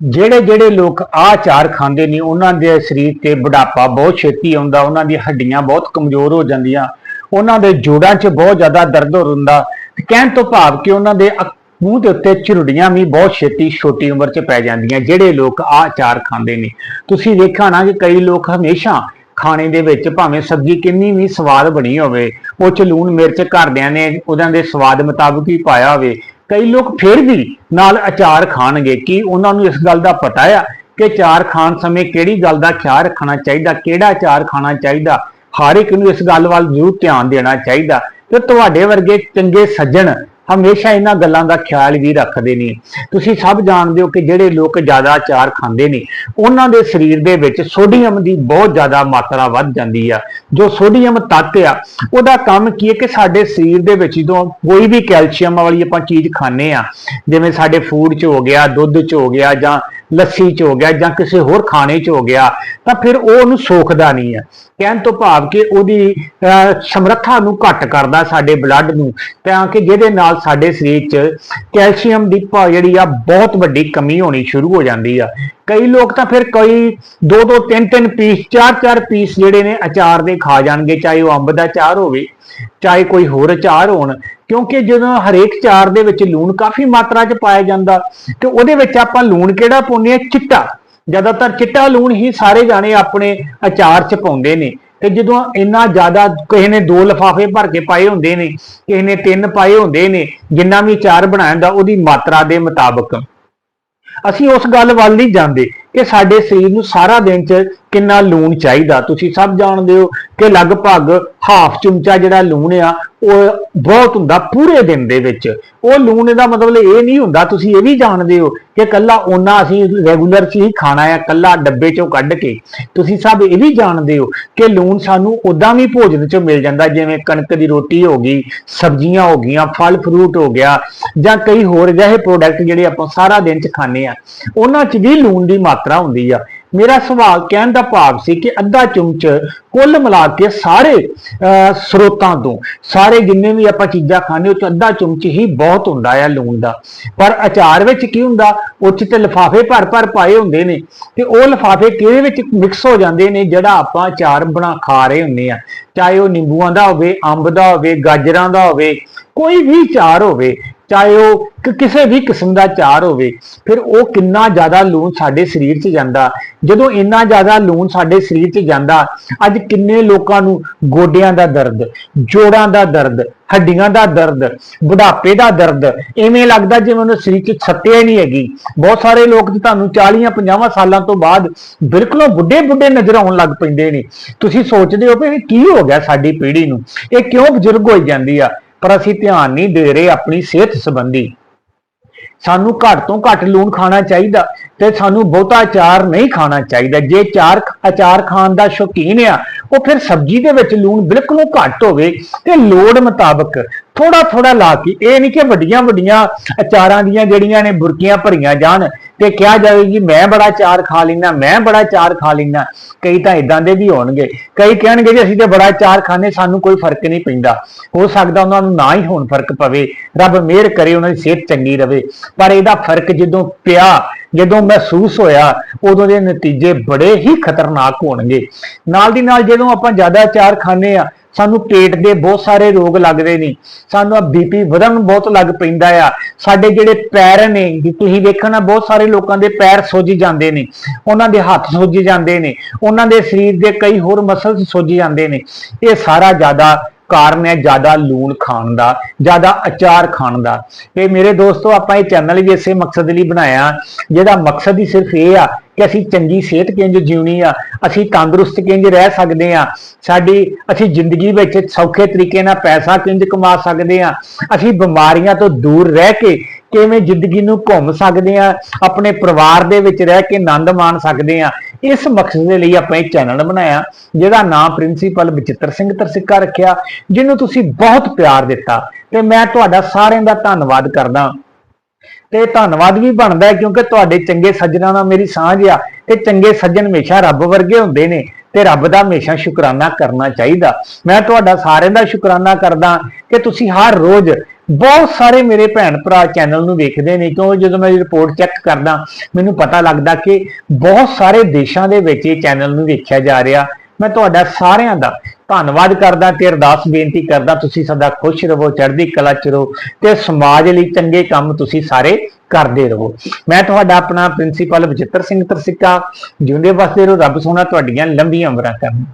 ਜਿਹੜੇ ਜਿਹੜੇ ਲੋਕ ਆਹ ਚਾਰ ਖਾਂਦੇ ਨੇ, ਉਹਨਾਂ ਦੇ ਸਰੀਰ ਤੇ ਬੁਢਾਪਾ ਬਹੁਤ ਛੇਤੀ ਆਉਂਦਾ, ਉਹਨਾਂ ਦੀਆਂ ਹੱਡੀਆਂ ਬਹੁਤ ਕਮਜ਼ੋਰ ਹੋ ਜਾਂਦੀਆਂ, ਉਹਨਾਂ ਦੇ ਜੋੜਾਂ 'ਚ ਬਹੁਤ ਜ਼ਿਆਦਾ ਦਰਦ ਹੋ ਹੁੰਦਾ ਕਹਿਣ ਤੋਂ ਭਾਵ ਕਿ ਉਹਨਾਂ ਦੇ ਮੂੰਹ ਦੇ ਉੱਤੇ ਝੁਰੜੀਆਂ ਵੀ ਬਹੁਤ ਛੇਤੀ ਛੋਟੀ ਉਮਰ 'ਚ ਪੈ ਜਾਂਦੀਆਂ, ਜਿਹੜੇ ਲੋਕ ਆਹ ਚਾਰ ਖਾਂਦੇ ਨੇ। ਤੁਸੀਂ ਵੇਖਿਆ ਨਾ ਕਿ ਕਈ ਲੋਕ ਹਮੇਸ਼ਾ ਖਾਣੇ ਦੇ ਵਿੱਚ ਭਾਵੇਂ ਸਬਜ਼ੀ ਕਿੰਨੀ ਵੀ ਸਵਾਦ ਬਣੀ ਹੋਵੇ, ਉਹ ਚ ਲੂਣ ਮਿਰਚ ਘਰਦਿਆਂ ਨੇ ਉਹਨਾਂ ਦੇ ਸਵਾਦ ਮੁਤਾਬਕ ਹੀ ਪਾਇਆ ਹੋਵੇ। ਕਈ ਲੋਕ ਫਿਰ ਵੀ ਨਾਲ ਅਚਾਰ ਖਾਣਗੇ। ਕਿ ਉਹਨਾਂ ਨੂੰ ਇਸ ਗੱਲ ਦਾ ਪਤਾ ਆ ਕਿ ਅਚਾਰ ਖਾਣ ਸਮੇਂ ਕਿਹੜੀ ਗੱਲ ਦਾ ਖਿਆਲ ਰੱਖਣਾ ਚਾਹੀਦਾ, ਕਿਹੜਾ ਅਚਾਰ ਖਾਣਾ ਚਾਹੀਦਾ? ਹਰ ਇੱਕ ਨੂੰ ਇਸ ਗੱਲ ਵੱਲ ਜ਼ਰੂਰ ਧਿਆਨ ਦੇਣਾ ਚਾਹੀਦਾ ਤੇ ਤੁਹਾਡੇ ਵਰਗੇ ਚੰਗੇ ਸੱਜਣ ਹਮੇਸ਼ਾ ਇਹਨਾਂ ਗੱਲਾਂ ਦਾ ਖਿਆਲ ਵੀ ਰੱਖਦੇ ਨੇ। ਤੁਸੀਂ ਸਭ ਜਾਣਦੇ ਹੋ ਕਿ ਜਿਹੜੇ ਲੋਕ ਜ਼ਿਆਦਾ ਅਚਾਰ ਖਾਂਦੇ ਨੇ, ਉਹਨਾਂ ਦੇ ਸਰੀਰ ਦੇ ਵਿੱਚ ਸੋਡੀਅਮ ਦੀ ਬਹੁਤ ਜ਼ਿਆਦਾ ਮਾਤਰਾ ਵੱਧ ਜਾਂਦੀ ਆ। ਜੋ ਸੋਡੀਅਮ ਤੱਤ ਆ, ਉਹਦਾ ਕੰਮ ਕੀ ਹੈ ਕਿ ਸਾਡੇ ਸਰੀਰ ਦੇ ਵਿੱਚ ਜਦੋਂ ਕੋਈ ਵੀ ਕੈਲਸ਼ੀਅਮ ਵਾਲੀ ਆਪਾਂ ਚੀਜ਼ ਖਾਂਦੇ ਆ, ਜਿਵੇਂ ਸਾਡੇ ਫੂਡ 'ਚ ਹੋ ਗਿਆ, ਦੁੱਧ 'ਚ ਹੋ ਗਿਆ ਜਾਂ ਲੱਸੀ 'ਚ ਹੋ ਗਿਆ ਜਾਂ ਕਿਸੇ ਹੋਰ ਖਾਣੇ 'ਚ ਹੋ ਗਿਆ, ਤਾਂ ਫਿਰ ਉਹ ਉਹਨੂੰ ਸੋਖਦਾ ਨਹੀਂ ਹੈ। ਕਹਿਣ ਤੋਂ ਭਾਵ ਕਿ ਉਹਦੀ ਸਮਰੱਥਾ ਨੂੰ ਘੱਟ ਕਰਦਾ ਸਾਡੇ ਬਲੱਡ ਨੂੰ, ਤਾਂ ਕਿ ਜਿਹਦੇ ਨਾਲ ਸਾਡੇ ਸਰੀਰ 'ਚ ਕੈਲਸ਼ੀਅਮ ਦੀ ਭਾ ਜਿਹੜੀ ਆ, ਬਹੁਤ ਵੱਡੀ ਕਮੀ ਹੋਣੀ ਸ਼ੁਰੂ ਹੋ ਜਾਂਦੀ ਆ। ਕਈ ਲੋਕ ਤਾਂ ਫਿਰ ਕਈ ਦੋ ਦੋ ਤਿੰਨ ਤਿੰਨ ਪੀਸ ਚਾਰ ਚਾਰ ਪੀਸ ਜਿਹੜੇ ਨੇ ਅਚਾਰ ਦੇ ਖਾ ਜਾਣਗੇ, ਚਾਹੇ ਉਹ ਅੰਬ ਦਾ ਅਚਾਰ ਹੋਵੇ ਚਾਹੇ ਕੋਈ ਹੋਰ ਅਚਾਰ ਹੋਣ, ਕਿਉਂਕਿ ਜਦੋਂ ਹਰੇਕ ਚਾਰ ਦੇ ਵਿੱਚ ਲੂਣ ਕਾਫੀ ਮਾਤਰਾ 'ਚ ਪਾਇਆ ਜਾਂਦਾ, ਤੇ ਉਹਦੇ ਵਿੱਚ ਆਪਾਂ ਲੂਣ ਕਿਹੜਾ ਪਾਉਂਦੇ ਆ ਚਿੱਟਾ। ਜ਼ਿਆਦਾਤਰ ਚਿੱਟਾ ਲੂਣ ਹੀ ਸਾਰੇ ਜਾਣੇ ਆਪਣੇ ਅਚਾਰ 'ਚ ਪਾਉਂਦੇ ਨੇ। ਤੇ ਜਦੋਂ ਇੰਨਾ ਜ਼ਿਆਦਾ ਕਿਸੇ ਨੇ ਦੋ ਲਫਾਫੇ ਭਰ ਕੇ ਪਾਏ ਹੁੰਦੇ ਨੇ, ਕਿਸੇ ਨੇ ਤਿੰਨ ਪਾਏ ਹੁੰਦੇ ਨੇ, ਜਿੰਨਾ ਵੀ ਅਚਾਰ ਬਣਾਇਆ ਹੁੰਦਾ, ਉਹਦੀ ਮਾਤਰਾ ਦੇ ਮੁਤਾਬਕ। ਅਸੀਂ ਉਸ ਗੱਲ ਵੱਲ ਨਹੀਂ ਜਾਂਦੇ ਕਿ ਸਾਡੇ ਸਰੀਰ ਨੂੰ ਸਾਰਾ ਦਿਨ ਚ ਕਿੰਨਾ ਲੂਣ ਚਾਹੀਦਾ? ਤੁਸੀਂ ਸਭ ਜਾਣਦੇ ਹੋ ਕਿ ਲਗਭਗ ਹਾਫ ਚਮਚਾ ਜਿਹੜਾ ਲੂਣ ਆ, ਉਹ ਬਹੁਤ ਹੁੰਦਾ ਪੂਰੇ ਦਿਨ ਦੇ ਵਿੱਚ। ਉਹ ਲੂਣ ਦਾ ਮਤਲਬ ਇਹ ਨਹੀਂ ਹੁੰਦਾ, ਤੁਸੀਂ ਇਹ ਵੀ ਜਾਣਦੇ ਹੋ ਕਿ ਕੱਲਾ ਉਹਨਾਂ ਅਸੀਂ ਰੈਗੂਲਰ ਚ ਹੀ ਖਾਣਾ ਆ ਕੱਲਾ ਡੱਬੇ ਚੋਂ ਕੱਢ ਕੇ। ਤੁਸੀਂ ਸਭ ਇਹ ਵੀ ਜਾਣਦੇ ਹੋ ਕਿ ਲੂਣ ਸਾਨੂੰ ਉਦਾਂ ਵੀ ਭੋਜਨ ਚੋਂ ਮਿਲ ਜਾਂਦਾ, ਜਿਵੇਂ ਕਣਕ ਦੀ ਰੋਟੀ ਹੋ ਗਈ, ਸਬਜ਼ੀਆਂ ਹੋ ਗਈਆਂ, ਫਲ ਫਰੂਟ ਹੋ ਗਿਆ, ਜਾਂ ਕਈ ਹੋਰ ਜਿਹੇ ਪ੍ਰੋਡਕਟ ਜਿਹੜੇ ਆਪਾਂ ਸਾਰਾ ਦਿਨ ਚ ਖਾਂਦੇ ਆ। ਉਹਨਾਂ ਚ ਵੀ ਲੂਣ ਦੀ ਮਾਤਰਾ ਹੁੰਦੀ ਆ। ਮੇਰਾ ਸਵਾਲ ਕਹਿਣ ਦਾ ਭਾਵ ਸੀ ਕਿ ਅੱਧਾ ਚਮਚ ਕੁੱਲ ਮਿਲਾ ਕੇ ਸਾਰੇ ਅਹ, ਸਰੋਤਾਂ ਤੋਂ ਸਾਰੇ ਜਿੰਨੇ ਵੀ ਆਪਾਂ ਚੀਜ਼ਾਂ ਖਾਂਦੇ ਉਹ ਚ ਅੱਧਾ ਚਮਚ ਹੀ ਬਹੁਤ ਹੁੰਦਾ ਆ ਲੂਣ ਦਾ। ਪਰ ਅਚਾਰ ਵਿੱਚ ਕੀ ਹੁੰਦਾ ਉਹ ਚ ਤੇ ਲਿਫਾਫੇ ਭਰ ਭਰ ਪਾਏ ਹੁੰਦੇ ਨੇ ਤੇ ਉਹ ਲਿਫਾਫੇ ਕਿਹਦੇ ਵਿੱਚ ਮਿਕਸ ਹੋ ਜਾਂਦੇ ਨੇ ਜਿਹੜਾ ਆਪਾਂ ਅਚਾਰ ਬਣਾ ਖਾ ਰਹੇ ਹੁੰਦੇ ਆ ਚਾਹੇ ਉਹ ਨਿੰਬੂਆਂ ਦਾ ਹੋਵੇ ਅੰਬ ਦਾ ਹੋਵੇ ਗਾਜਰਾਂ ਦਾ ਹੋਵੇ ਕੋਈ ਵੀ ਅਚਾਰ ਹੋਵੇ, ਚਾਹੇ ਉਹ ਕਿਸੇ ਵੀ ਕਿਸਮ ਦਾ ਚਾਰ ਹੋਵੇ, ਫਿਰ ਉਹ ਕਿੰਨਾ ਜ਼ਿਆਦਾ ਲੂਣ ਸਾਡੇ ਸਰੀਰ 'ਚ ਜਾਂਦਾ। ਜਦੋਂ ਇੰਨਾ ਜ਼ਿਆਦਾ ਲੂਣ ਸਾਡੇ ਸਰੀਰ 'ਚ ਜਾਂਦਾ, ਅੱਜ ਕਿੰਨੇ ਲੋਕਾਂ ਨੂੰ ਗੋਡਿਆਂ ਦਾ ਦਰਦ, ਜੋੜਾਂ ਦਾ ਦਰਦ, ਹੱਡੀਆਂ ਦਾ ਦਰਦ, ਬੁਢਾਪੇ ਦਾ ਦਰਦ, ਐਵੇਂ ਲੱਗਦਾ ਜਿਵੇਂ ਉਹਨਾਂ ਸਰੀਰ 'ਚ ਛੱਤਿਆ ਹੀ ਨਹੀਂ ਹੈਗੀ। ਬਹੁਤ ਸਾਰੇ ਲੋਕ ਤੁਹਾਨੂੰ 40 50 ਸਾਲਾਂ ਤੋਂ ਬਾਅਦ ਬਿਲਕੁਲ ਬੁੱਢੇ ਬੁੱਢੇ ਨਜ਼ਰ ਆਉਣ ਲੱਗ ਪੈਂਦੇ ਨੇ। ਤੁਸੀਂ ਸੋਚਦੇ ਹੋ ਵੀ ਕੀ ਹੋ ਗਿਆ ਸਾਡੀ ਪੀੜ੍ਹੀ ਨੂੰ? ਇਹ ਕਿਉਂ ਬਜ਼ੁਰਗ ਹੋਈ ਜਾਂਦੀ ਆ? ਪਰ ਅਸੀਂ ਧਿਆਨ ਨਹੀਂ ਦੇ ਰਹੇ ਆਪਣੀ ਸਿਹਤ ਸੰਬੰਧੀ। ਸਾਨੂੰ ਘੱਟ ਤੋਂ ਘੱਟ ਲੂਣ ਖਾਣਾ ਚਾਹੀਦਾ ਤੇ ਸਾਨੂੰ ਬਹੁਤਾ ਅਚਾਰ ਨਹੀਂ ਖਾਣਾ ਚਾਹੀਦਾ। ਜੇ ਚਾਰ ਅਚਾਰ ਖਾਣ ਦਾ ਸ਼ੌਕੀਨ ਆ, ਉਹ ਫਿਰ ਸਬਜ਼ੀ ਦੇ ਵਿੱਚ ਲੂਣ ਬਿਲਕੁਲ ਘੱਟ ਹੋਵੇ ਤੇ ਲੋੜ ਮੁਤਾਬਕ ਥੋੜਾ ਥੋੜਾ ਲਾ ਕੇ, ਇਹ ਨਹੀਂ ਕਿ ਵੱਡੀਆਂ ਵੱਡੀਆਂ ਅਚਾਰਾਂ ਦੀਆਂ ਜਿਹੜੀਆਂ ਨੇ ਬੁਰਕੀਆਂ ਭਰੀਆਂ ਜਾਣ ਤੇ ਕਿਹਾ ਜਾਵੇ ਕਿ ਮੈਂ ਬੜਾ ਚਾਰ ਖਾ ਲੈਣਾ ਮੈਂ ਬੜਾ ਚਾਰ ਖਾ ਲੈਣਾ ਕਈ ਤਾਂ ਇਦਾਂ ਦੇ ਵੀ ਹੋਣਗੇ। ਕਈ ਕਹਿਣਗੇ ਜੀ ਅਸੀਂ ਤੇ ਬੜਾ ਚਾਰ ਖਾਣੇ ਸਾਨੂੰ ਕੋਈ ਫ਼ਰਕ ਨਹੀਂ ਪੈਂਦਾ। ਹੋ ਸਕਦਾ ਉਹਨਾਂ ਨੂੰ ਨਾ ਹੀ ਹੋਣ ਫ਼ਰਕ ਪਵੇ। ਰੱਬ ਮਿਹਰ ਕਰੇ, ਉਹਨਾਂ ਦੀ ਸਿਹਤ ਚੰਗੀ ਰਵੇ। ਪਰ ਇਹਦਾ ਫ਼ਰਕ ਜਦੋਂ ਪਿਆ, ਜਦੋਂ ਮਹਿਸੂਸ ਹੋਇਆ, ਉਦੋਂ ਦੇ ਨਤੀਜੇ ਬੜੇ ਹੀ ਖਤਰਨਾਕ ਹੋਣਗੇ। ਨਾਲ ਦੀ ਨਾਲ ਜਦੋਂ ਆਪਾਂ ਜ਼ਿਆਦਾ ਚਾਰ ਖਾਂਦੇ ਆ ਸਾਨੂੰ ਪੇਟ ਦੇ ਬਹੁਤ ਸਾਰੇ ਰੋਗ ਲੱਗਦੇ ਨੇ। ਸਾਨੂੰ ਆ ਬੀਪੀ ਵਧਣ ਬਹੁਤ ਲੱਗ ਪੈਂਦਾ ਆ। ਸਾਡੇ ਜਿਹੜੇ ਪੈਰ ਨੇ ਤੁਸੀਂ ਵੇਖਣਾ, ਬਹੁਤ ਸਾਰੇ ਲੋਕਾਂ ਦੇ ਪੈਰ ਸੁੱਜ ਜਾਂਦੇ ਨੇ। ਉਹਨਾਂ ਦੇ ਹੱਥ ਸੁੱਜ ਜਾਂਦੇ ਨੇ। ਉਹਨਾਂ ਦੇ ਸਰੀਰ ਦੇ ਕਈ ਹੋਰ ਮਸਲਸ ਸੁੱਜ ਜਾਂਦੇ ਨੇ। ਇਹ ਸਾਰਾ ਜ਼ਿਆਦਾ ਕਾਰਨ ਹੈ, ਜ਼ਿਆਦਾ ਲੂਣ ਖਾਣ ਦਾ, ਜ਼ਿਆਦਾ ਅਚਾਰ ਖਾਣ ਦਾ। ਤੇ ਮੇਰੇ ਦੋਸਤੋ, ਆਪਾਂ ਇਹ ਚੈਨਲ ਵੀ ਇਸੇ ਮਕਸਦ ਲਈ ਬਣਾਇਆ ਜਿਹਦਾ ਮਕਸਦ ਹੀ ਸਿਰਫ ਇਹ ਆ ਕਿ ਅਸੀਂ ਚੰਗੀ ਸਿਹਤ ਕਿੰਜ ਜਿਉਣੀ ਆ, ਅਸੀਂ ਤੰਦਰੁਸਤ ਕਿੰਜ ਰਹਿ ਸਕਦੇ ਆ, ਸਾਡੀ, ਅਸੀਂ ਜ਼ਿੰਦਗੀ ਵਿੱਚ ਸੌਖੇ ਤਰੀਕੇ ਨਾਲ ਪੈਸਾ ਕਿੰਜ ਕਮਾ ਸਕਦੇ ਆ, ਅਸੀਂ ਬਿਮਾਰੀਆਂ ਤੋਂ ਦੂਰ ਰਹਿ ਕੇ ਕਿਵੇਂ ਜ਼ਿੰਦਗੀ ਨੂੰ ਘੁੰਮ ਸਕਦੇ ਆ, ਆਪਣੇ ਪਰਿਵਾਰ ਦੇ ਵਿੱਚ ਰਹਿ ਕੇ ਆਨੰਦ ਮਾਣ ਸਕਦੇ ਆ, ਇਸ ਮਕਸਦ ਦੇ ਲਈ ਆਪਾਂ ਇਹ ਚੈਨਲ ਬਣਾਇਆ, ਜਿਹਦਾ ਨਾਮ ਪ੍ਰਿੰਸੀਪਲ ਬਚਿੱਤਰ ਸਿੰਘ ਤਰਸਿੱਕਾ ਰੱਖਿਆ, ਜਿਹਨੂੰ ਤੁਸੀਂ ਬਹੁਤ ਪਿਆਰ ਦਿੱਤਾ, ਤੇ ਮੈਂ ਤੁਹਾਡਾ ਸਾਰਿਆਂ ਦਾ ਧੰਨਵਾਦ ਕਰਦਾ। ਤੇ ਧੰਨਵਾਦ ਵੀ ਬਣਦਾ ਕਿਉਂਕਿ ਤੁਹਾਡੇ ਚੰਗੇ ਸੱਜਣਾ ਨਾਲ ਮੇਰੀ ਸਾਂਝ ਆ ਤੇ ਚੰਗੇ ਸੱਜਣ ਹਮੇਸ਼ਾ ਰੱਬ ਵਰਗੇ ਹੁੰਦੇ ਨੇ ਤੇ ਰੱਬ ਦਾ ਹਮੇਸ਼ਾ ਸ਼ੁਕਰਾਨਾ ਕਰਨਾ ਚਾਹੀਦਾ। ਮੈਂ ਤੁਹਾਡਾ ਸਾਰਿਆਂ ਦਾ ਸ਼ੁਕਰਾਨਾ ਕਰਦਾ ਕਿ ਤੁਸੀਂ ਹਰ ਰੋਜ਼ ਬਹੁਤ ਸਾਰੇ ਮੇਰੇ ਭੈਣ ਭਰਾ ਚੈਨਲ ਨੂੰ ਵੇਖਦੇ ਨੇ ਕਿਉਂ ਜਦੋਂ ਮੈਂ ਰਿਪੋਰਟ ਚੈੱਕ ਕਰਦਾ, ਮੈਨੂੰ ਪਤਾ ਲੱਗਦਾ ਕਿ ਬਹੁਤ ਸਾਰੇ ਦੇਸ਼ਾਂ ਦੇ ਵਿੱਚ ਇਹ ਚੈਨਲ ਨੂੰ ਵੇਖਿਆ ਜਾ ਰਿਹਾ। ਮੈਂ ਤੁਹਾਡਾ ਸਾਰਿਆਂ ਦਾ ਧੰਨਵਾਦ ਕਰਦਾ ਤੇ ਅਰਦਾਸ ਬੇਨਤੀ ਕਰਦਾ ਤੁਸੀਂ ਸਦਾ ਖੁਸ਼ ਰਹੋ, ਚੜ੍ਹਦੀ ਕਲਾ ਚ ਰਹੋ ਤੇ ਸਮਾਜ ਲਈ ਚੰਗੇ ਕੰਮ ਤੁਸੀਂ ਸਾਰੇ ਕਰਦੇ ਰਹੋ। ਮੈਂ ਤੁਹਾਡਾ ਆਪਣਾ ਪ੍ਰਿੰਸੀਪਲ ਬਚਿੱਤਰ ਸਿੰਘ ਤਰਸਿੱਕਾ, ਜਿਉਂਦੇ ਵਸਦੇ ਰਹੋ, ਰੱਬ ਸੋਹਣਾ ਤੁਹਾਡੀਆਂ ਲੰਬੀਆਂ ਉਮਰਾਂ ਕਰਨ।